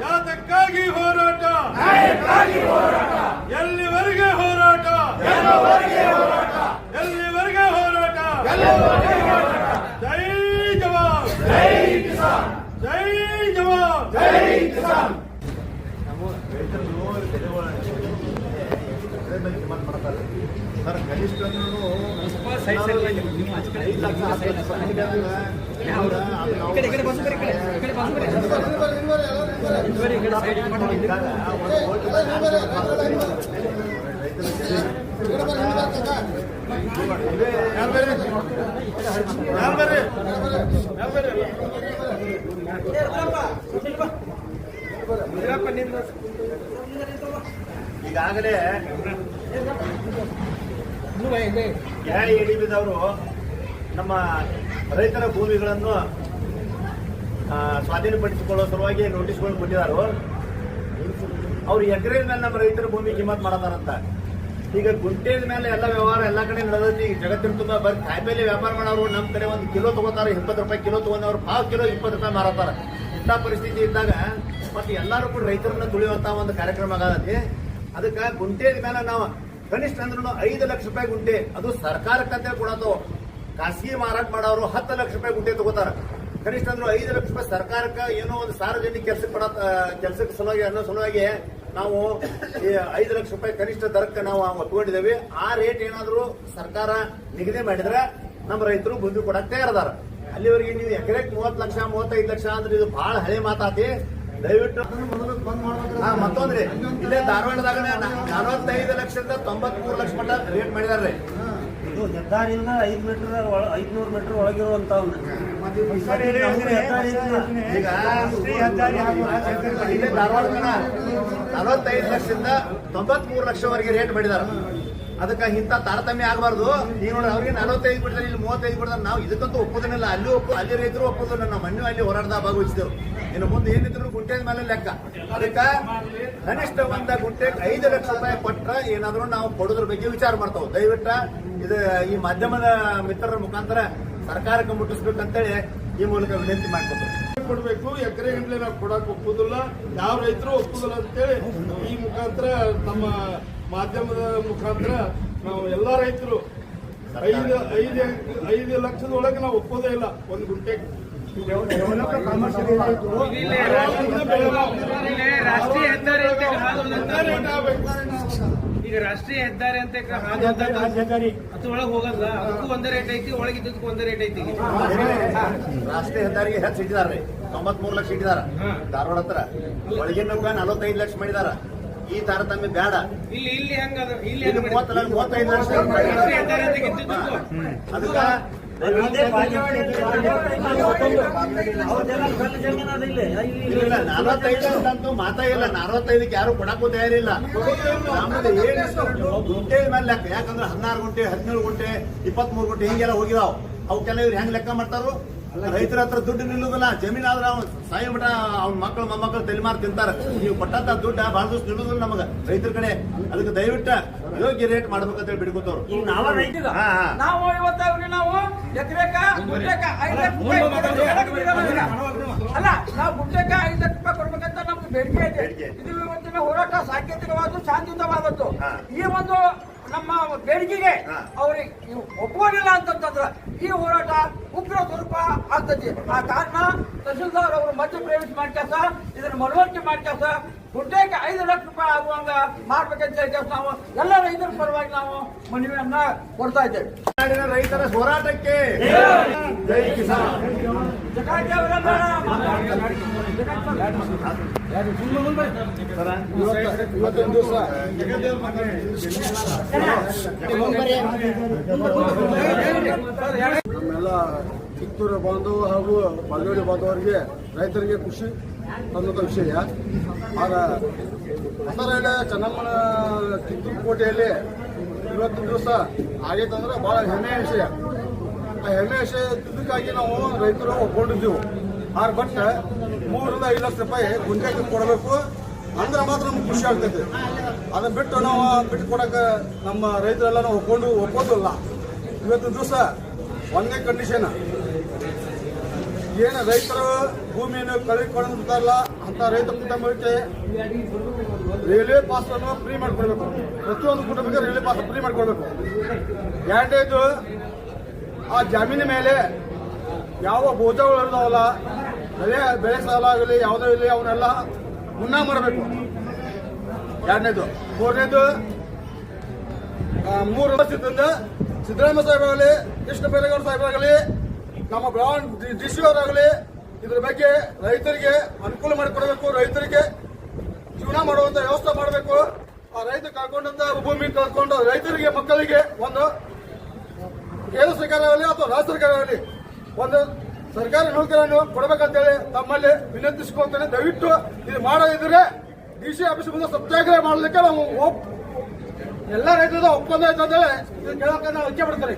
ಜಾತಕ್ಕಾಗಿ ಹೋರಾಟ ಎಲ್ಲಿವರೆಗೆ ಹೋರಾಟ ಎಲ್ಲಿವರೆಗೆ ಹೋರಾಟ ಜೈ ಜವಾನ್ ಜೈ ಕಿಸಾನ್ ಜೈ ಜವಾನ್ ಜೈ ಕಿಸಾನ್ ರೈತರು ಡಿಮಾಂಡ್ ಮಾಡ್ತಾರೆ ಸರ್ ಕನಿಷ್ಠ ಐದು ಲಕ್ಷ ಈಗಾಗಲೇ. ಗ್ಯಾಳಿ ಎಡಿಬಿದವರು ನಮ್ಮ ರೈತರ ಭೂಮಿಗಳನ್ನು ಸ್ವಾಧೀನಪಡಿಸಿಕೊಳ್ಳೋ ಸಲುವಾಗಿ ನೋಟಿಸ್ಗಳು ಕೊಟ್ಟಿದ್ದಾರೆ. ಅವ್ರು ಎಕರೆ ಮೇಲೆ ನಮ್ಮ ರೈತರ ಭೂಮಿ ಕಿಮ್ಮತ್ ಮಾಡತಾರಂತ ಈಗ ಗುಂಟೇದ ಮೇಲೆ ಎಲ್ಲ ವ್ಯವಹಾರ ಎಲ್ಲ ಕಡೆ ನಡೆದೈತಿ ಈಗ ಜಗತ್ತಿನ ತುಂಬ ಬರೀ ಕಾಯಿಪಲ್ಲೆ ವ್ಯಾಪಾರ ಮಾಡೋರು ನಮ್ಮ ಕಡೆ ಒಂದು ಕಿಲೋ ತಗೋತಾರೆ, ಇಪ್ಪತ್ತು ರೂಪಾಯಿ ಕಿಲೋ ತಗೊಂಡವ್ರು ಪಾವ್ ಕಿಲೋ ಇಪ್ಪತ್ತು ರೂಪಾಯಿ ಮಾರತಾರ ಇಂಥ ಪರಿಸ್ಥಿತಿ ಇದ್ದಾಗ ಮತ್ತೆ ಎಲ್ಲರೂ ಕೂಡ ರೈತರನ್ನ ತುಳಿಯುವಂತ ಒಂದು ಕಾರ್ಯಕ್ರಮ ಆಗತ್ತೆ. ಅದಕ್ಕೆ ಗುಂಟೇದ ಮೇಲೆ ನಾವು ಕನಿಷ್ಠ ಅಂದ್ರೂ ಐದು ಲಕ್ಷ ರೂಪಾಯಿ ಗುಂಟೆ. ಅದು ಸರ್ಕಾರಕ್ಕಂತೆ ಕೊಡತ್ತೋ ಖಾಸಗಿ ಮಾರಾಟ ಮಾಡೋರು ಹತ್ತು ಲಕ್ಷ ರೂಪಾಯಿ ಗುಂಟೆ ತಗೋತಾರ. ಕನಿಷ್ಠ ಅಂದ್ರೂ ಐದು ಲಕ್ಷ ರೂಪಾಯಿ ಸರ್ಕಾರಕ್ಕೆ ಏನೋ ಒಂದು ಸಾರ್ವಜನಿಕ ಕೆಲಸಕ್ಕೆ ಕೊಡ ಕೆಲಸಕ್ಕೆ ಸಲುವಾಗಿ ಅನ್ನೋ ಸಲುವಾಗಿ ನಾವು ಈ ಐದು ಲಕ್ಷ ರೂಪಾಯಿ ಕನಿಷ್ಠ ದರಕ್ಕೆ ನಾವು ಒಪ್ಕೊಂಡಿದ್ದೇವೆ ಆ ರೇಟ್ ಏನಾದರೂ ಸರ್ಕಾರ ನಿಗದಿ ಮಾಡಿದ್ರೆ ನಮ್ಮ ರೈತರು ಬಂದು ಕೊಡಕ್ಕೆ ತಯಾರದಾರ. ಅಲ್ಲಿವರೆಗೆ ನೀವು ಎಕರೆಕ್ ಮೂವತ್ತು ಲಕ್ಷ ಮೂವತ್ತೈದು ಲಕ್ಷ ಅಂದ್ರೆ ಇದು ಬಹಳ ಹಳೆ ಮಾತಾತಿ. ದಯವಿಟ್ಟು ಮತ್ತೊಂದ್ರಿ. ಇಲ್ಲೇ ಧಾರವಾಡದಾಗ ನಲವತ್ತೈದು ಲಕ್ಷದಿಂದ ತೊಂಬತ್ಮೂರು ಲಕ್ಷ ಮಟ್ಟ ರೇಟ್ ಮಾಡಿದಾರ್ರಿ. ಇದು ಹೆದ್ದಾರಿಯಿಂದ ಐದು ಮೀಟರ್ ಐದ್ನೂರು ಮೀಟರ್ ಒಳಗಿರುವಂತ ನಲವತ್ತೈದು ಲಕ್ಷದಿಂದ ತೊಂಬತ್ಮೂರು ಲಕ್ಷವರೆಗೆ ರೇಟ್ ಮಾಡಿದಾರ ಅದಕ್ಕೆ ಇಂಥ ತಾರತಮ್ಯ ಆಗಬಾರ್ದು. ಈಗ ನೋಡಿ ಅವ್ರಿಗೆ ನಲವತ್ತೈದು ಬಿಡ್ತಾರೆ ಇಲ್ಲಿ ಮೂವತ್ತೈದು ಬಿಡ್ತಾರೆ ನಾವು ಇದಕ್ಕಂತೂ ಒಪ್ಪೋದನ್ನಿಲ್ಲ ಅಲ್ಲಿ ಒಪ್ಪು, ಅಲ್ಲಿ ರೈತರು ಒಪ್ಪುದು ನನ್ನ ಮಣ್ಣು ಅಲ್ಲಿ ಹೋರಾಟದ ಭಾಗವಹಿಸಿದೆವು ಇನ್ನು ಮುಂದೆ ಏನಿದ್ರು ಗುಂಟೆ ಮೇಲೆ ಲೆಕ್ಕ. ಅದಕ್ಕೆ ಕನಿಷ್ಠ ಒಂದ ಗುಂಟೆ ಐದು ಲಕ್ಷ ರೂಪಾಯಿ ಕೊಟ್ಟ ಏನಾದರೂ ನಾವು ಕೊಡೋದ್ರ ಬಗ್ಗೆ ವಿಚಾರ ಮಾಡ್ತಾವೆ. ದಯವಿಟ್ಟು ಇದು ಈ ಮಾಧ್ಯಮದ ಮಿತ್ರರ ಮುಖಾಂತರ ಸರ್ಕಾರಕ್ಕೆ ಮುಟ್ಟಿಸ್ಬೇಕಂತೇಳಿ ಈ ಮೂಲಕ ವಿನಂತಿ ಮಾಡ್ಕೊಬೇಕು ಕೊಡಬೇಕು. ಎಕರೆ ಗಂಟ್ಲೆ ನಾವು ಕೊಡಕ್ ಒಪ್ಪುದಿಲ್ಲ. ಯಾವ ರೈತರು ಒಪ್ಪುದಿಲ್ಲ ಅಂತೇಳಿ ಈ ಮುಖಾಂತರ ನಮ್ಮ ಮಾಧ್ಯಮದ ಮುಖಾಂತರ ನಾವು ಎಲ್ಲ ರೈತರು ಐದು ಐದು ಐದು ಲಕ್ಷದ ಒಳಗೆ ನಾವು ಒಪ್ಪೋದೇ ಇಲ್ಲ. ಒಂದು ಗುಂಟೆ. ರಾಷ್ಟ್ರೀಯ ಹೆದ್ದಾರಿ ಈಗ ರಾಷ್ಟ್ರೀಯ ಹೆದ್ದಾರಿ ಅಂತ ಅದ್ರೊಳಗೆ ಹೋದಂತ ಅದು ಒಳಗೆ ಹೋಗಲ್ಲ. ಅದಕ್ಕೂ ಒಂದೇ ರೇಟ್ ಐತಿ ಒಳಗಿದ್ದಕ್ಕೂ ಒಂದೇ ರೇಟ್ ಐತಿ. ರಾಷ್ಟ್ರೀಯ ಹೆದ್ದಾರಿಗೆ ಹೆಚ್ಚು ಇಟ್ಟಿದ್ದಾರೆ. ತೊಂಬತ್ಮೂರು ಲಕ್ಷ ಇಟ್ಟಿದಾರ ಧಾರವಾಡ ಹತ್ರ. ಒಳಗಿನ ನಲವತ್ತೈದು ಲಕ್ಷ ಮಾಡಿದಾರ ಈ ತಾರತಮ್ಯ ಬೇಡ. ಇಲ್ಲಿ ಇಲ್ಲಿ ಮೂವತ್ತೈದು ಅದಕ್ಕೆ ಇಲ್ಲ. ನಲವತ್ತೈದು ಅಂತೂ ಮಾತಾ ಇಲ್ಲ. ನಲವತ್ತೈದಕ್ಕೆ ಯಾರು ಕೊಡಕ್ಕೂ ತಯಾರಿಲ್ಲ. ನಮ್ಮದು ಗುಂಟೆ ಮೇಲೆ ಲೆಕ್ಕ. ಯಾಕಂದ್ರೆ ಹದಿನಾರು ಗುಂಟೆ ಹದಿನೇಳು ಗುಂಟೆ ಇಪ್ಪತ್ಮೂರು ಗುಂಟೆ ಹಿಂಗೆಲ್ಲ ಹೋಗಿದಾವ್. ಅವಕ್ಕೆಲ್ಲ ಇವ್ರು ಹೆಂಗ್ ಲೆಕ್ಕ ಮಾಡ್ತಾರೋ ರೈತರ ಹತ್ರ ದುಡ್ಡು ನಿಲ್ಲುದಿಲ್ಲ ಜಮೀನ್ ಆದ್ರೆ ಅವ್ನು ಸಾಯಿ ಮಠ ಅವ್ನ ಮಕ್ಕಳು ಮೊಮ್ಮಕ್ಕಳು ತಲೆಮಾರ್ ತಿಂತಾರ. ನೀವು ಕೊಟ್ಟಂತ ದುಡ್ಡ ಬಹಳ ದಿವಸ ನಿಲ್ಲುದಿಲ್ಲ ನಮಗ. ರೈತರ ಕಡೆ ಅದಕ್ಕೆ ದಯವಿಟ್ಟ ಯೋಗ್ಯ ರೇಟ್ ಮಾಡ್ಬೇಕಂತ ಹೇಳಿ ಬಿಡ್ಕೋತವ್ರು. ನಾವ ನಾವು ಎಕರೆಕ ಗುಂಟೆಕ ಐದು ಅಲ್ಲ ನಾವು ಗುಂಟೆಕ ಐದು ಲಕ್ಷ ರೂಪಾಯಿ ಕೊಡ್ಬೇಕಂತ ನಮ್ಗೆ ಬೇಡಿಕೆ ಇದೆ. ಇದು. ಇವತ್ತಿನ ಹೋರಾಟ ಸಾಂಕೇತಿಕವಾದ ಶಾಂತಿಯುತವಾದದ್ದು. ಈ ಒಂದು ನಮ್ಮ ಬೇಡಿಕೆಗೆ. ಅವ್ರಿಗೆ ಇವು ಒಪ್ಪುವುದಿಲ್ಲ ಅಂತಂತಂದ್ರೆ ಈ ಹೋರಾಟ ಉಗ್ರ ಸ್ವರೂಪ ಆಗ್ತದೆ ಆ ಕಾರಣ ತಹಸೀಲ್ದಾರ್ ಅವರು ಮಧ್ಯಪ್ರವೇಶ ಮಾಡ್ಕ್ಯಾಸ ಇದನ್ನ ಮನವರಿಕೆ ಮಾಡ್ಕ್ಯಾಸ ಗುಡ್ಡಕ್ಕೆ ಐದು ಲಕ್ಷ ರೂಪಾಯಿ ಆಗುವಂಗ ಮಾಡ್ಬೇಕಂತ ಹೇಳಿ ನಾವು ಎಲ್ಲ ರೈತರ ಪರವಾಗಿ ನಾವು ಮನವಿಯನ್ನ ಕೊಡ್ತಾ ಇದ್ದೇವೆ ರೈತರ ಹೋರಾಟಕ್ಕೆ ಜೈ ಕಿಸಾನ್ ದಿವಸ ನಮ್ಮೆಲ್ಲ ಕಿತ್ತೂರು ಬಾಂಧವ ಹಾಗೂ ಬಳ್ಳೋಡಿ ಬಾಂಧವರಿಗೆ ರೈತರಿಗೆ ಖುಷಿ ಅನ್ನೋದ ವಿಷಯ. ಆಗ ಹೊಸರಾಯ ಚೆನ್ನಮ್ಮನ ಕಿತ್ತೂರು ಕೋಟೆಯಲ್ಲಿ ಇವತ್ತಿನ ದಿವಸ ಆಗೈತಂದ್ರೆ ಭಾಳ ಹೆಮ್ಮೆಯ ವಿಷಯ. ಆ ಹೆಮ್ಮೆಯ ವಿಷಯ ಇದಕ್ಕಾಗಿ ನಾವು ರೈತರು ಒಪ್ಕೊಂಡಿದ್ದೆವು. ಆರ್ ಬಟ್ ಮೂರರಿಂದ ಐದು ಲಕ್ಷ ರೂಪಾಯಿ ಗುಂಟೆಗೆ ಕೊಡಬೇಕು. ಅಂದ್ರೆ ಮಾತ್ರ ನಮ್ಗೆ ಖುಷಿ ಆಗ್ತೈತೆ. ಅದನ್ನ ಬಿಟ್ಟು ನಾವು ಬಿಟ್ಟು ಕೊಡಕ್ಕೆ ನಮ್ಮ ರೈತರೆಲ್ಲ ನಾವು ಒಪ್ಕೊಂಡು ಒಪ್ಪೋದಿಲ್ಲ ಇವತ್ತು ದಿವಸ ಒಂದೇ ಕಂಡೀಷನ್ ಏನು ರೈತರು ಭೂಮಿಯನ್ನು ಕಳೆದುಕೊಂಡಿರ್ತಾರಲ್ಲ ಅಂತ ರೈತ ಕುಟುಂಬಕ್ಕೆ ರೈಲ್ವೆ ಪಾಸ್ ಅನ್ನು ಫ್ರೀ ಮಾಡಿಕೊಡ್ಬೇಕು. ಪ್ರತಿಯೊಂದು ಕುಟುಂಬಕ್ಕೆ ರೈಲ್ವೆ ಪಾಸ್ ಫ್ರೀ ಮಾಡಿಕೊಡ್ಬೇಕು. ಎರಡನೇದು, ಆ ಜಮೀನಿನ ಮೇಲೆ ಯಾವ ಬೋಜಗಳು ಇರ್ತಾವಲ್ಲ ಬೆಳೆ ಬೆಳೆ ಸಾಲ ಆಗಲಿ, ಯಾವುದೋ ಇರಲಿ, ಅವನ್ನೆಲ್ಲ ಮುನ್ನಾ ಮಾಡಬೇಕು. ಎರಡನೇದು. ಮೂರನೇದು ಮೂರು ವರ್ಷದಿಂದ ಸಿದ್ದರಾಮಯ್ಯ ಸಾಹೇಬರಾಗಲಿ ಕೃಷ್ಣ ಬೈರೇಗೌಡ ಸಾಹೇಬರಾಗಲಿ ನಮ್ಮ ಬ್ರಾಂಡ್ ಡಿ ಸಿ ಅವರಾಗಲಿ ಇದ್ರ ಬಗ್ಗೆ ರೈತರಿಗೆ ಅನುಕೂಲ ಮಾಡಿಕೊಡಬೇಕು ರೈತರಿಗೆ ಜೀವನ ಮಾಡುವಂತ ವ್ಯವಸ್ಥೆ ಮಾಡಬೇಕು. ಆ ರೈತ ಕಳ್ಕೊಂಡಂತ ಭೂಮಿ ಕಳ್ಕೊಂಡು ರೈತರಿಗೆ, ಮಕ್ಕಳಿಗೆ ಒಂದು ಕೇಂದ್ರ ಸರ್ಕಾರ ಆಗಲಿ ಅಥವಾ ರಾಜ್ಯ ಸರ್ಕಾರ ಆಗಲಿ ಒಂದು ಸರ್ಕಾರಿ ನೌಕರನ್ನು ಕೊಡಬೇಕಂತೇಳಿ ತಮ್ಮಲ್ಲಿ ವಿನಂತಿಸಿಕೊಳ್ತೇನೆ. ದಯವಿಟ್ಟು ಇದು ಮಾಡದಿದ್ರೆ ಡಿ ಸಿ ಆಫೀಸ್ ಮುಂದೆ ಸತ್ಯಾಗ್ರಹ ಮಾಡಲಿಕ್ಕೆ ನಾವು ಎಲ್ಲ ರೈತರ ಒಪ್ಪಂದ ಐತೆ ಅಂತೇಳಿ ಕೇಳಕ್ಕೆ ನಾವು ಇಚ್ಛೆ ಪಡ್ತಾರೆ